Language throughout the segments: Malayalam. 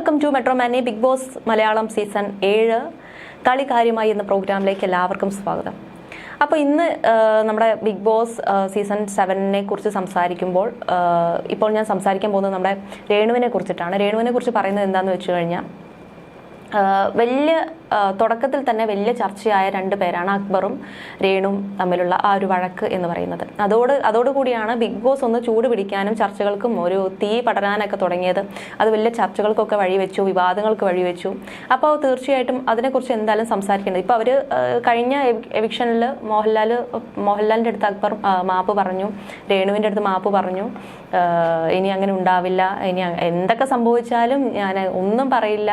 Welcome to metro Mani Bigg Boss Malayalam season ഏഴ്. കളി കാര്യമായി എന്ന പ്രോഗ്രാമിലേക്ക് എല്ലാവർക്കും സ്വാഗതം. അപ്പോൾ ഇന്ന് നമ്മുടെ ബിഗ് ബോസ് സീസൺ സെവനിനെ കുറിച്ച് സംസാരിക്കുമ്പോൾ ഇപ്പോൾ ഞാൻ സംസാരിക്കാൻ പോകുന്നത് നമ്മുടെ രേണുവിനെ കുറിച്ചിട്ടാണ്. രേണുവിനെ കുറിച്ച് പറയുന്നത് എന്താണെന്ന് വെച്ച് കഴിഞ്ഞാൽ വലിയ തുടക്കത്തിൽ തന്നെ വലിയ ചർച്ചയായ രണ്ട് പേരാണ് അക്ബറും രേണും തമ്മിലുള്ള ആ ഒരു വഴക്ക് എന്ന് പറയുന്നത്. അതോട് അതോടുകൂടിയാണ് ബിഗ് ബോസ് ഒന്ന് ചൂട് പിടിക്കാനും ചർച്ചകൾക്കും ഒരു തീ പടരാനൊക്കെ തുടങ്ങിയത്. അത് വലിയ ചർച്ചകൾക്കൊക്കെ വഴിവെച്ചു വിവാദങ്ങൾക്ക് വഴിവെച്ചു. അപ്പോൾ തീർച്ചയായിട്ടും അതിനെക്കുറിച്ച് എന്തായാലും സംസാരിക്കേണ്ടത്. ഇപ്പോൾ അവർ കഴിഞ്ഞ എവിക്ഷനിൽ മോഹൻലാൽ മോഹൻലാലിന്റെ അടുത്ത് അക്ബർ മാപ്പ് പറഞ്ഞു രേണുവിന്റെ അടുത്ത് മാപ്പ് പറഞ്ഞു ഇനി അങ്ങനെ ഉണ്ടാവില്ല ഇനി എന്തൊക്കെ സംഭവിച്ചാലും ഞാൻ ഒന്നും പറയില്ല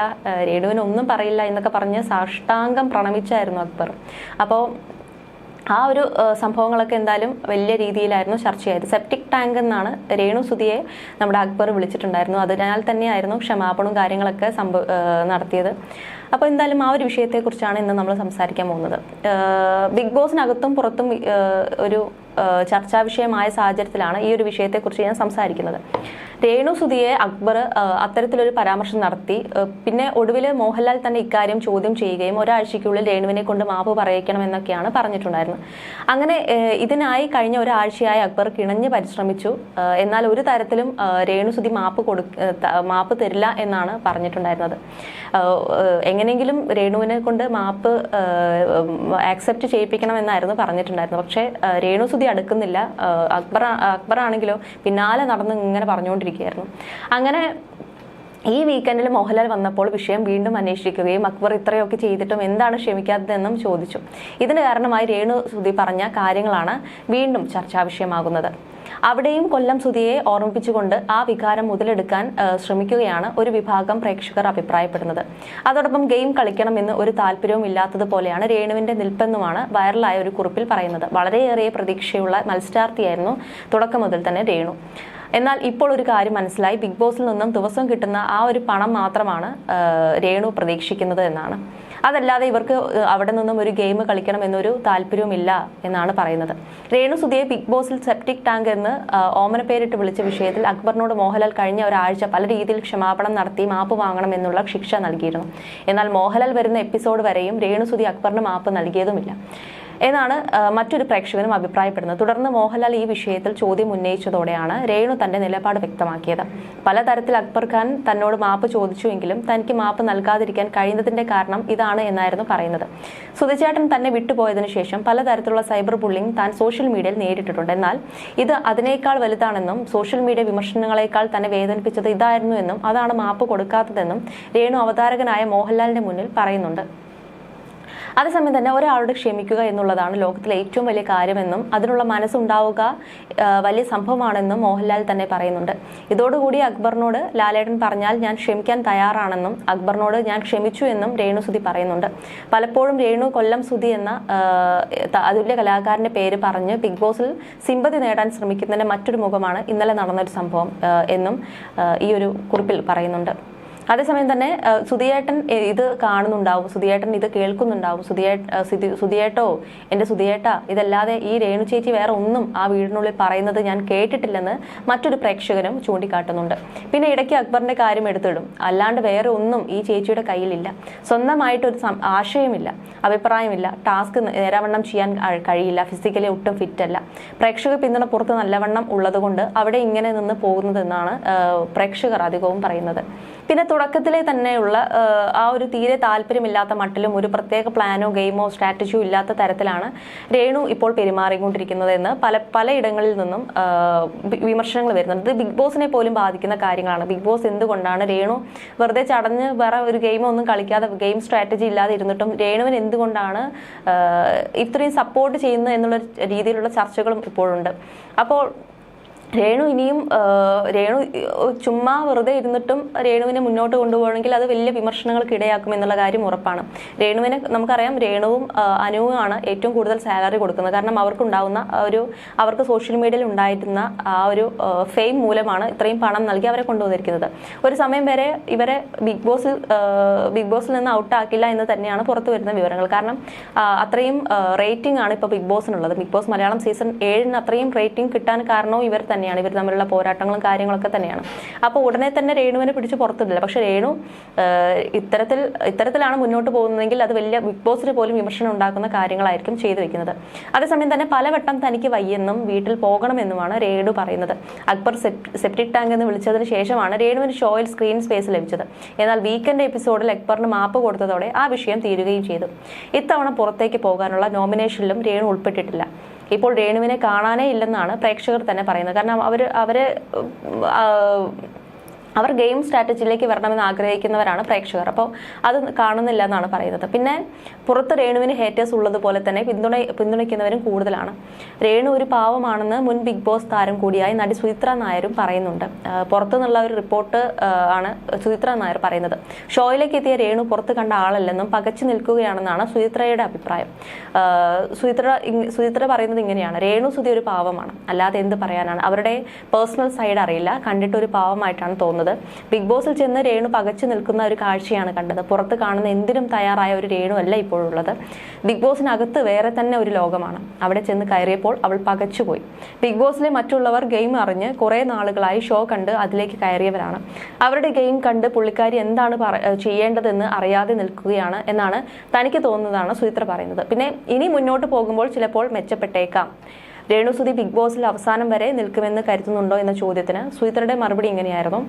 രേണുവിനൊന്നും പറയില്ല എന്നൊക്കെ പറഞ്ഞ് സാഷ്ടാംഗം പ്രണമിച്ചായിരുന്നു അക്ബർ. അപ്പോൾ ആ ഒരു സംഭവങ്ങളൊക്കെ എന്തായാലും വലിയ രീതിയിലായിരുന്നു ചർച്ചയായത്. സെപ്റ്റിക് ടാങ്ക് എന്നാണ് രേണു സുതിയെ നമ്മുടെ അക്ബർ വിളിച്ചിട്ടുണ്ടായിരുന്നു. അതിനാൽ തന്നെയായിരുന്നു ക്ഷമാപണവും കാര്യങ്ങളൊക്കെ സംഭവ നടത്തിയത്. അപ്പോൾ എന്തായാലും ആ ഒരു വിഷയത്തെക്കുറിച്ചാണ് ഇന്ന് നമ്മൾ സംസാരിക്കാൻ പോകുന്നത്. ബിഗ് ബോസിനകത്തും പുറത്തും ഒരു ചർച്ചാ വിഷയമായ സാഹചര്യത്തിലാണ് ഈ ഒരു വിഷയത്തെക്കുറിച്ച് ഞാൻ സംസാരിക്കുന്നത്. രേണു സുധിയെ അക്ബർ അത്തരത്തിലൊരു പരാമർശം നടത്തി. പിന്നെ ഒടുവിൽ മോഹൻലാൽ തന്നെ ഇക്കാര്യം ചോദ്യം ചെയ്യുകയും ഒരാഴ്ചയ്ക്കുള്ളിൽ രേണുവിനെ കൊണ്ട് മാപ്പ് പറയിക്കണം എന്നൊക്കെയാണ് പറഞ്ഞിട്ടുണ്ടായിരുന്നത്. അങ്ങനെ ഇതിനായി കഴിഞ്ഞ ഒരാഴ്ചയായി അക്ബർ കിണഞ്ഞ് പരിശ്രമിച്ചു. എന്നാൽ ഒരു തരത്തിലും രേണു സുധി മാപ്പ് കൊടു മാപ്പ് തരില്ല എന്നാണ് പറഞ്ഞിട്ടുണ്ടായിരുന്നത്. എങ്ങനെയെങ്കിലും രേണുവിനെ കൊണ്ട് മാപ്പ് ആക്സെപ്റ്റ് ചെയ്യിപ്പിക്കണം എന്നായിരുന്നു പറഞ്ഞിട്ടുണ്ടായിരുന്നത്. പക്ഷേ രേണു സുധി അടുക്കുന്നില്ല. അക്ബർ അക്ബർ ആണെങ്കിലോ പിന്നാലെ നടന്ന് ഇങ്ങനെ പറഞ്ഞുകൊണ്ടിരിക്കുകയായിരുന്നു. അങ്ങനെ ഈ വീക്കെൻഡിൽ മോഹൻലാൽ വന്നപ്പോൾ വിഷയം വീണ്ടും അന്വേഷിക്കുകയും അക്ബർ ഇത്രയൊക്കെ ചെയ്തിട്ടും എന്താണ് ക്ഷമിക്കാത്തതെന്നും ചോദിച്ചു. ഇതിന് കാരണമായി രേണു സുധി പറഞ്ഞ കാര്യങ്ങളാണ് വീണ്ടും ചർച്ചാ വിഷയമാകുന്നത് അവിടെയും കൊല്ലം സുധിയെ ഓർമ്മിപ്പിച്ചുകൊണ്ട് ആ വികാരം മുതലെടുക്കാൻ ശ്രമിക്കുകയാണ് ഒരു വിഭാഗം പ്രേക്ഷകർ അഭിപ്രായപ്പെടുന്നത്. അതോടൊപ്പം ഗെയിം കളിക്കണമെന്ന് ഒരു താല്പര്യവും ഇല്ലാത്തതുപോലെയാണ് രേണുവിന്റെ നിൽപ്പെന്നുമാണ് വൈറലായ ഒരു കുറിപ്പിൽ പറയുന്നത്. വളരെയേറെ പ്രതീക്ഷയുള്ള മത്സരാർത്ഥിയായിരുന്നു തുടക്കം മുതൽ തന്നെ രേണു. എന്നാൽ ഇപ്പോൾ ഒരു കാര്യം മനസ്സിലായി. ബിഗ് ബോസിൽ നിന്നും ദിവസം കിട്ടുന്ന ആ ഒരു പണം മാത്രമാണ് രേണു പ്രതീക്ഷിക്കുന്നത് എന്നാണ്. അതല്ലാതെ ഇവർക്ക് അവിടെ നിന്നും ഒരു ഗെയിം കളിക്കണം എന്നൊരു താല്പര്യവുമില്ല എന്നാണ് പറയുന്നത്. രേണു സുധിയെ ബിഗ് ബോസിൽ സെപ്റ്റിക് ടാങ്ക് എന്ന് ഓമന പേരിട്ട് വിളിച്ച വിഷയത്തിൽ അക്ബറിനോട് മോഹൻലാൽ കഴിഞ്ഞ ഒരാഴ്ച പല രീതിയിൽ ക്ഷമാപണം നടത്തി മാപ്പ് വാങ്ങണം എന്നുള്ള ശിക്ഷ നൽകിയിരുന്നു. എന്നാൽ മോഹൻലാൽ വരുന്ന എപ്പിസോഡ് വരെയും രേണു സുധി അക്ബറിന് മാപ്പ് നൽകിയതുമില്ല. എന്നാണ് മറ്റൊരു പ്രേക്ഷകനും അഭിപ്രായപ്പെടുന്നത്. തുടർന്ന് മോഹൻലാൽ ഈ വിഷയത്തിൽ ചോദ്യം ഉന്നയിച്ചതോടെയാണ് രേണു തന്റെ നിലപാട് വ്യക്തമാക്കിയത്. പലതരത്തിൽ അക്ബർ ഖാൻ തന്നോട് മാപ്പ് ചോദിച്ചുവെങ്കിലും തനിക്ക് മാപ്പ് നൽകാതിരിക്കാൻ കഴിയുന്നതിന്റെ കാരണം ഇതാണ് എന്നായിരുന്നു പറയുന്നത്. സുധിച്ചേട്ടൻ തന്നെ വിട്ടുപോയതിനു ശേഷം പലതരത്തിലുള്ള സൈബർ ബുള്ളിംഗ് താൻ സോഷ്യൽ മീഡിയയിൽ നേരിട്ടിട്ടുണ്ട്. എന്നാൽ ഇത് അതിനേക്കാൾ വലുതാണെന്നും സോഷ്യൽ മീഡിയ വിമർശനങ്ങളെക്കാൾ തന്നെ വേദനിപ്പിച്ചത് ഇതായിരുന്നു എന്നും അതാണ് മാപ്പ് കൊടുക്കാത്തതെന്നും രേണു അവതാരകനായ മോഹൻലാലിന്റെ മുന്നിൽ പറയുന്നുണ്ട്. അതേസമയം തന്നെ ഒരാളോട് ക്ഷമിക്കുക എന്നുള്ളതാണ് ലോകത്തിലെ ഏറ്റവും വലിയ കാര്യമെന്നും അതിനുള്ള മനസ്സുണ്ടാവുക വലിയ സംഭവമാണെന്നും മോഹൻലാൽ തന്നെ പറയുന്നുണ്ട്. ഇതോടുകൂടി അക്ബറിനോട് ലാലേട്ടൻ പറഞ്ഞാൽ ഞാൻ ക്ഷമിക്കാൻ തയ്യാറാണെന്നും അക്ബറിനോട് ഞാൻ ക്ഷമിച്ചു എന്നും രേണു സുധി പറയുന്നുണ്ട്. പലപ്പോഴും രേണു കൊല്ലം സുധി എന്ന അതുല്യ കലാകാരന്റെ പേര് പറഞ്ഞ് ബിഗ് ബോസിൽ സിമ്പതി നേടാൻ ശ്രമിക്കുന്നതിന്റെ മറ്റൊരു മുഖമാണ് ഇന്നലെ നടന്നൊരു സംഭവം എന്നും ഈ ഒരു കുറിപ്പിൽ പറയുന്നുണ്ട്. അതേസമയം തന്നെ സുധിയേട്ടൻ ഇത് കാണുന്നുണ്ടാവും സുധിയേട്ടൻ ഇത് കേൾക്കുന്നുണ്ടാവും സുധിയേ സുധിയേട്ടോ എന്റെ സുധിയേട്ട ഇതല്ലാതെ ഈ രേണു ചേച്ചി വേറെ ഒന്നും ആ വീടിനുള്ളിൽ പറയുന്നത് ഞാൻ കേട്ടിട്ടില്ലെന്ന് മറ്റൊരു പ്രേക്ഷകനും ചൂണ്ടിക്കാട്ടുന്നുണ്ട്. പിന്നെ ഇടയ്ക്ക് അക്ബറിന്റെ കാര്യം എടുത്തിടും. അല്ലാണ്ട് വേറെ ഒന്നും ഈ ചേച്ചിയുടെ കയ്യിലില്ല. സ്വന്തമായിട്ടൊരു ആശയമില്ല അഭിപ്രായമില്ല ടാസ്ക് നേരാവണ്ണം ചെയ്യാൻ കഴിയില്ല ഫിസിക്കലി ഒട്ടും ഫിറ്റ് അല്ല പ്രേക്ഷക പിന്തുണ പുറത്ത് നല്ലവണ്ണം ഉള്ളതുകൊണ്ട് അവിടെ ഇങ്ങനെ നിന്ന് പോകുന്നതെന്നാണ് പ്രേക്ഷകർ അധികവും പറയുന്നത്. പിന്നെ തുടക്കത്തിലെ തന്നെയുള്ള ആ, ഒരു തീരെ താല്പര്യമില്ലാത്ത മട്ടിലും ഒരു പ്രത്യേക പ്ലാനോ ഗെയിമോ സ്ട്രാറ്റജിയോ ഇല്ലാത്ത തരത്തിലാണ് രേണു ഇപ്പോൾ പെരുമാറിക്കൊണ്ടിരിക്കുന്നത് എന്ന് പല പലയിടങ്ങളിൽ നിന്നും വിമർശനങ്ങൾ വരുന്നുണ്ട്. ഇത് ബിഗ് ബോസിനെ പോലും ബാധിക്കുന്ന കാര്യങ്ങളാണ്. ബിഗ് ബോസ് എന്തുകൊണ്ടാണ് രേണു വെറുതെ ചടഞ്ഞ് വേറെ ഒരു ഗെയിമോ ഒന്നും കളിക്കാതെ ഗെയിം സ്ട്രാറ്റജി ഇല്ലാതെ ഇരുന്നിട്ടും രേണുവിന് എന്തുകൊണ്ടാണ് ഇത്രയും സപ്പോർട്ട് ചെയ്യുന്നത് എന്നുള്ള രീതിയിലുള്ള ചർച്ചകളും ഇപ്പോഴുണ്ട്. അപ്പോൾ രേണു ഇനിയും രേണു ചുമ്മാ വെറുതെ ഇരുന്നിട്ടും രേണുവിനെ മുന്നോട്ട് കൊണ്ടുപോകണമെങ്കിൽ അത് വലിയ വിമർശനങ്ങൾക്ക് ഇടയാക്കും എന്നുള്ള കാര്യം ഉറപ്പാണ്. രേണുവിനെ നമുക്കറിയാം രേണുവും അനുവുമാണ് ഏറ്റവും കൂടുതൽ സാലറി കൊടുക്കുന്നത്. കാരണം അവർക്കുണ്ടാവുന്ന ഒരു അവർക്ക് സോഷ്യൽ മീഡിയയിൽ ഉണ്ടായിരുന്ന ആ ഒരു ഫെയിം മൂലമാണ് ഇത്രയും പണം നൽകി അവരെ കൊണ്ടുവന്നിരിക്കുന്നത്. ഒരു സമയം വരെ ഇവരെ ബിഗ് ബോസ് ബിഗ് ബോസിൽ നിന്ന് ഔട്ടാക്കില്ല എന്ന് തന്നെയാണ് പുറത്തു വരുന്ന വിവരങ്ങൾ. കാരണം അത്രയും റേറ്റിംഗ് ആണ് ഇപ്പോൾ ബിഗ് ബോസിനുള്ളത്. ബിഗ് ബോസ് മലയാളം സീസൺ ഏഴിന് അത്രയും റേറ്റിംഗ് കിട്ടാൻ കാരണവും ഇവർ തന്നെയാണ്. ഇവർ തമ്മിലുള്ള പോരാട്ടങ്ങളും കാര്യങ്ങളൊക്കെ തന്നെയാണ്. അപ്പോൾ ഉടനെ തന്നെ രേണുവിനെ പിടിച്ച് പുറത്തിടില്ല. പക്ഷെ രേണു ഇത്തരത്തിൽ ഇത്തരത്തിലാണ് മുന്നോട്ട് പോകുന്നതെങ്കിൽ അത് വലിയ ബിഗ് ബോസിന് പോലും വിമർശനം ഉണ്ടാക്കുന്ന കാര്യങ്ങളായിരിക്കും ചെയ്തു വെക്കുന്നത്. അതേസമയം തന്നെ പലവട്ടം തനിക്ക് വയ്യെന്നും വീട്ടിൽ പോകണമെന്നുമാണ് രേണു പറയുന്നത്. അക്ബർ സെപ്- സെപ്റ്റിക് ടാങ്ക് എന്ന് വിളിച്ചതിന് ശേഷമാണ് രേണുവിന് ഷോയിൽ സ്ക്രീൻ സ്പേസ് ലഭിച്ചത്. എന്നാൽ വീക്കെൻഡ് എപ്പിസോഡിൽ അക്ബറിന് മാപ്പ് കൊടുത്തതോടെ ആ വിഷയം തീരുകയും ചെയ്തു. ഇത്തവണ പുറത്തേക്ക് പോകാനുള്ള നോമിനേഷനിലും രേണു ഉൾപ്പെട്ടിട്ടില്ല. ഇപ്പോൾ രേണുവിനെ കാണാനേ ഇല്ലെന്നാണ് പ്രേക്ഷകർ തന്നെ പറയുന്നത്. കാരണം അവർ അവരെ അവർ ഗെയിം സ്ട്രാറ്റജിയിലേക്ക് വരണമെന്ന് ആഗ്രഹിക്കുന്നവരാണ് പ്രേക്ഷകർ. അപ്പോൾ അത് കാണുന്നില്ല എന്നാണ് പറയുന്നത്. പിന്നെ പുറത്ത് രേണുവിന് ഹേറ്റേഴ്സ് ഉള്ളതുപോലെ തന്നെ പിന്തുണ പിന്തുണയ്ക്കുന്നവരും കൂടുതലാണ്. രേണു ഒരു പാവമാണെന്ന് മുൻ ബിഗ് ബോസ് താരം കൂടിയായി നടി സുചിത്ര നായരും പറയുന്നുണ്ട്. പുറത്തുനിന്നുള്ള ഒരു റിപ്പോർട്ട് ആണ് സുചിത്ര നായർ പറയുന്നത്. ഷോയിലേക്ക് എത്തിയ രേണു പുറത്ത് കണ്ട ആളല്ലെന്നും പകച്ചു നിൽക്കുകയാണെന്നാണ് സുചിത്രയുടെ അഭിപ്രായം. സുചിത്ര സുചിത്ര പറയുന്നത് ഇങ്ങനെയാണ്. രേണു സുതി ഒരു പാവമാണ്. അല്ലാതെ എന്ത് പറയാനാണ്? അവരുടെ പേഴ്സണൽ സൈഡ് അറിയില്ല. കണ്ടിട്ട് ഒരു പാവമായിട്ടാണ് തോന്നുന്നത്. ബിഗ് ബോസിൽ ചെന്ന് രേണു പകച്ചു നിൽക്കുന്ന ഒരു കാഴ്ചയാണ് കണ്ടത്. പുറത്ത് കാണുന്ന എന്തിനും തയ്യാറായ ഒരു രേണു അല്ല ഇപ്പോഴുള്ളത് ബിഗ് ബോസിനകത്ത് വേറെ തന്നെ ഒരു ലോകമാണ്. അവിടെ ചെന്ന് കയറിയപ്പോൾ അവൾ പകച്ചുപോയി. ബിഗ് ബോസിലെ മറ്റുള്ളവർ ഗെയിം അറിഞ്ഞ് കുറേ നാളുകളായി ഷോ കണ്ട് അതിലേക്ക് കയറിയവരാണ്. അവരുടെ ഗെയിം കണ്ട് പുള്ളിക്കാരി എന്താണ് ചെയ്യേണ്ടതെന്ന് അറിയാതെ നിൽക്കുകയാണ് എന്നാണ് തനിക്ക് തോന്നുന്നതാണ് സുചിത്ര പറയുന്നത്. പിന്നെ ഇനി മുന്നോട്ട് പോകുമ്പോൾ ചിലപ്പോൾ മെച്ചപ്പെട്ടേക്കാം. രേണുസുതി ബിഗ് ബോസിൽ അവസാനം വരെ നിൽക്കുമെന്ന് കരുതുന്നുണ്ടോ എന്ന ചോദ്യത്തിന് സുചിത്രയുടെ മറുപടി ഇങ്ങനെയായിരുന്നു.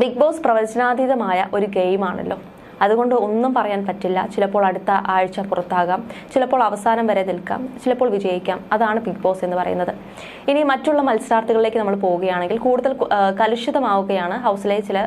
ബിഗ് ബോസ് പ്രവചനാതീതമായ ഒരു ഗെയിമാണല്ലോ. അതുകൊണ്ട് ഒന്നും പറയാൻ പറ്റില്ല. ചിലപ്പോൾ അടുത്ത ആഴ്ച പുറത്താകാം. ചിലപ്പോൾ അവസാനം വരെ നിൽക്കാം. ചിലപ്പോൾ വിജയിക്കാം. അതാണ് ബിഗ് ബോസ് എന്ന് പറയുന്നത്. ഇനി മറ്റുള്ള മത്സരാർത്ഥികളിലേക്ക് നമ്മൾ പോവുകയാണെങ്കിൽ കൂടുതൽ കലുഷിതമാവുകയാണ് ഹൗസിലെ ചില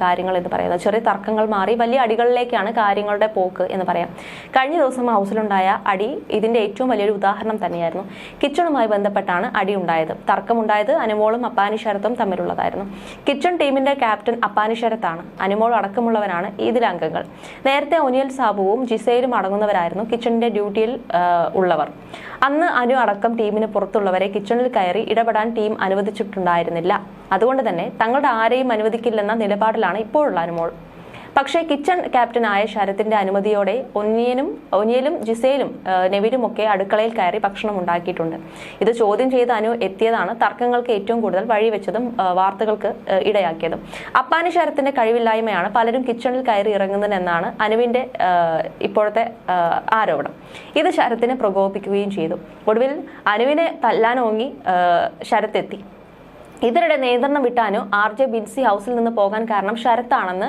കാര്യങ്ങൾ എന്ന് പറയുന്നത്. ചെറിയ തർക്കങ്ങൾ മാറി വലിയ അടികളിലേക്കാണ് കാര്യങ്ങളുടെ പോക്ക് എന്ന് പറയാം. കഴിഞ്ഞ ദിവസം ഹൗസിലുണ്ടായ അടി ഇതിന്റെ ഏറ്റവും വലിയൊരു ഉദാഹരണം തന്നെയായിരുന്നു. കിച്ചണുമായി ബന്ധപ്പെട്ടാണ് അടി ഉണ്ടായത്. തർക്കമുണ്ടായത് അനുമോളും അപ്പാനി ശരത്തും തമ്മിലുള്ളതായിരുന്നു. കിച്ചൺ ടീമിന്റെ ക്യാപ്റ്റൻ അപ്പാനി ശരത്താണ്. അനുമോൾ അടക്കമുള്ളവരാണ് ഇതിലെ അംഗങ്ങൾ. നേരത്തെ ഒനിയൽ സാബുവും ജിസയിലും അടങ്ങുന്നവരായിരുന്നു കിച്ചണിന്റെ ഡ്യൂട്ടിയിൽ ഉള്ളവർ. അന്ന് അനു അടക്കം ടീമിന് പുറത്തുള്ളവരെ കിച്ചണിൽ കയറി ഇടപെടാൻ ടീം അനുവദിച്ചിട്ടുണ്ടായിരുന്നില്ല. അതുകൊണ്ട് തന്നെ തങ്ങളുടെ ആരെയും അനുവദിക്കില്ലെന്ന നിലപാടിലാണ് ഇപ്പോഴുള്ള അനുമോൾ. പക്ഷേ കിച്ചൺ ക്യാപ്റ്റനായ ശരത്തിന്റെ അനുമതിയോടെ ഒന്നിയനും ഒന്നിയലും ജിസയിലും നെവിലും ഒക്കെ അടുക്കളയിൽ കയറി ഭക്ഷണം ഉണ്ടാക്കിയിട്ടുണ്ട്. ഇത് ചോദ്യം ചെയ്ത് അനു എത്തിയതാണ് തർക്കങ്ങൾക്ക് ഏറ്റവും കൂടുതൽ വഴിവെച്ചതും വെച്ചതും വാർത്തകൾക്ക് ഇടയാക്കിയതും. അപ്പാനി ശരത്തിന്റെ കഴിവില്ലായ്മയാണ് പലരും കിച്ചണിൽ കയറി ഇറങ്ങുന്നതെന്നാണ് അനുവിന്റെ ഇപ്പോഴത്തെ ആരോപണം. ഇത് ശരത്തിനെ പ്രകോപിപ്പിക്കുകയും ചെയ്തു. ഒടുവിൽ അനുവിനെ തല്ലാനോങ്ങി ശരത്തെത്തി. ഇതിനിടെ നിയന്ത്രണം വിട്ടാനു ആർ ജെ ബിൻസി ഹൗസിൽ നിന്ന് പോകാൻ കാരണം ശരത്താണെന്ന്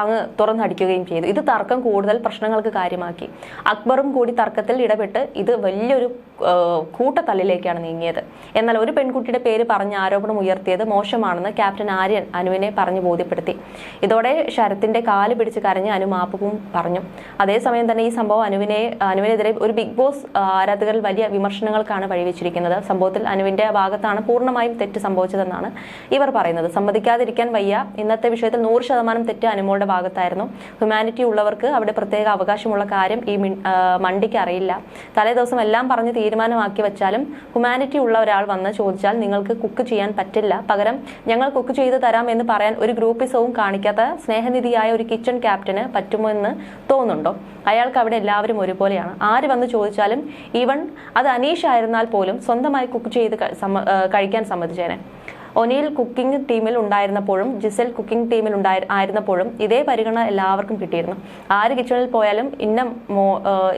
അങ്ങ് തുറന്നടിക്കുകയും ചെയ്തു. ഇത് തർക്കം കൂടുതൽ പ്രശ്നങ്ങൾക്ക് കാര്യമാക്കി. അക്ബറും കൂടി തർക്കത്തിൽ ഇടപെട്ട് ഇത് വലിയൊരു കൂട്ടത്തല്ലിലേക്കാണ് നീങ്ങിയത്. എന്നാൽ ഒരു പെൺകുട്ടിയുടെ പേര് പറഞ്ഞ് ആരോപണം ഉയർത്തിയത് മോശമാണെന്ന് ക്യാപ്റ്റൻ ആര്യൻ അനുവിനെ പറഞ്ഞു ബോധ്യപ്പെടുത്തി. ഇതോടെ ശരത്തിന്റെ കാൽ പിടിച്ച് കരഞ്ഞ് അനു മാപ്പും പറഞ്ഞു. അതേസമയം തന്നെ ഈ സംഭവം അനുവിനെ അനുവിനെതിരെ ഒരു ബിഗ് ബോസ് ആരാധകരിൽ വലിയ വിമർശനങ്ങൾക്കാണ് വഴിവെച്ചിരിക്കുന്നത്. സംഭവത്തിൽ അനുവിന്റെ ഭാഗത്താണ് പൂർണമായും തെറ്റ് സംഭവിച്ചതെന്നാണ് ഇവർ പറയുന്നത്. സമ്മതിക്കാതിരിക്കാൻ വയ്യ. ഇന്നത്തെ വിഷയത്തിൽ നൂറ് ശതമാനം തെറ്റ് അനുമോളുടെ ഭാഗത്തായിരുന്നു. ഹ്യൂമാനിറ്റി ഉള്ളവർക്ക് അവിടെ പ്രത്യേക അവകാശമുള്ള കാര്യം ഈ മണ്ടിക്ക് അറിയില്ല. തലേ ദിവസം എല്ലാം പറഞ്ഞ് തീരുമാനമാക്കി വെച്ചാലും ഹ്യൂമാനിറ്റി ഉള്ള ഒരാൾ വന്ന് ചോദിച്ചാൽ നിങ്ങൾക്ക് കുക്ക് ചെയ്യാൻ പറ്റില്ല. പകരം ഞങ്ങൾ കുക്ക് ചെയ്ത് തരാം എന്ന് പറയാൻ ഒരു ഗ്രൂപ്പിസവും കാണിക്കാത്ത സ്നേഹനിധിയായ ഒരു കിച്ചൺ ക്യാപ്റ്റന് പറ്റുമോ എന്ന് തോന്നുന്നുണ്ടോ? അയാൾക്ക് അവിടെ എല്ലാവരും ഒരുപോലെയാണ്. ആര് വന്ന് ചോദിച്ചാലും ഈവൺ അത് അനീഷ് ആയിരുന്നാൽ പോലും സ്വന്തമായി കുക്ക് ചെയ്ത് കഴിക്കാൻ സമ്മതിച്ചേനെ. ഒനിയിൽ കുക്കിംഗ് ടീമിൽ ഉണ്ടായിരുന്നപ്പോഴും ജിസൽ കുക്കിംഗ് ടീമിൽ ഉണ്ടായി ആയിരുന്നപ്പോഴും ഇതേ പരിഗണന എല്ലാവർക്കും കിട്ടിയിരുന്നു. ആര് കിച്ചണിൽ പോയാലും ഇന്ന മോ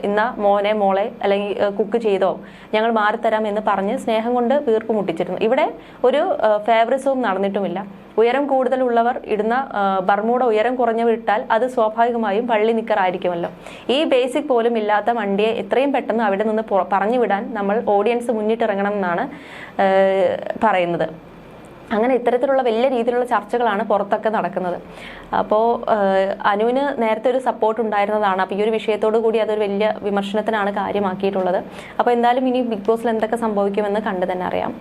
ഇന്ന മോനെ മോളെ അല്ലെങ്കിൽ കുക്ക് ചെയ്തോ ഞങ്ങൾ മാറിത്തരാം എന്ന് പറഞ്ഞ് സ്നേഹം കൊണ്ട് വീർപ്പ് മുട്ടിച്ചിരുന്നു. ഇവിടെ ഒരു ഫേവറിസവും നടന്നിട്ടുമില്ല. ഉയരം കൂടുതലുള്ളവർ ഇടുന്ന ബർമൂട ഉയരം കുറഞ്ഞവർ ഇട്ടാൽ അത് സ്വാഭാവികമായും പള്ളി നിക്കറായിരിക്കുമല്ലോ ഈ ബേസിക് പോലും ഇല്ലാത്ത വണ്ടിയെ എത്രയും പെട്ടെന്ന് അവിടെ നിന്ന് പറഞ്ഞു വിടാൻ നമ്മൾ ഓഡിയൻസ് മുന്നിട്ടിറങ്ങണം എന്നാണ് പറയുന്നത്. അങ്ങനെ ഇത്തരത്തിലുള്ള വലിയ രീതിയിലുള്ള ചർച്ചകളാണ് പുറത്തൊക്കെ നടക്കുന്നത് അപ്പോൾ അനുവിന് നേരത്തെ ഒരു സപ്പോർട്ട് ഉണ്ടായിരുന്നതാണ് അപ്പോൾ ഈ ഒരു വിഷയത്തോടു കൂടി അതൊരു വലിയ വിമർശനത്തിനാണ് കാര്യമാക്കിയിട്ടുള്ളത് അപ്പോൾ എന്തായാലും ഇനി ബിഗ് ബോസിൽ എന്തൊക്കെ സംഭവിക്കുമെന്ന് കണ്ടു തന്നെ അറിയാം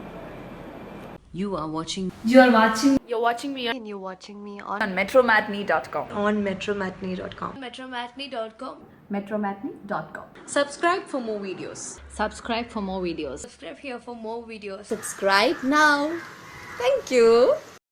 You are watching You are watching You're watching me on, and you're watching me on, on metromatney.com. on metromatney.com. metromatney.com. Metromatney.com. Subscribe for more videos. subscribe for more videos. Subscribe here for more videos. Subscribe now. Thank you.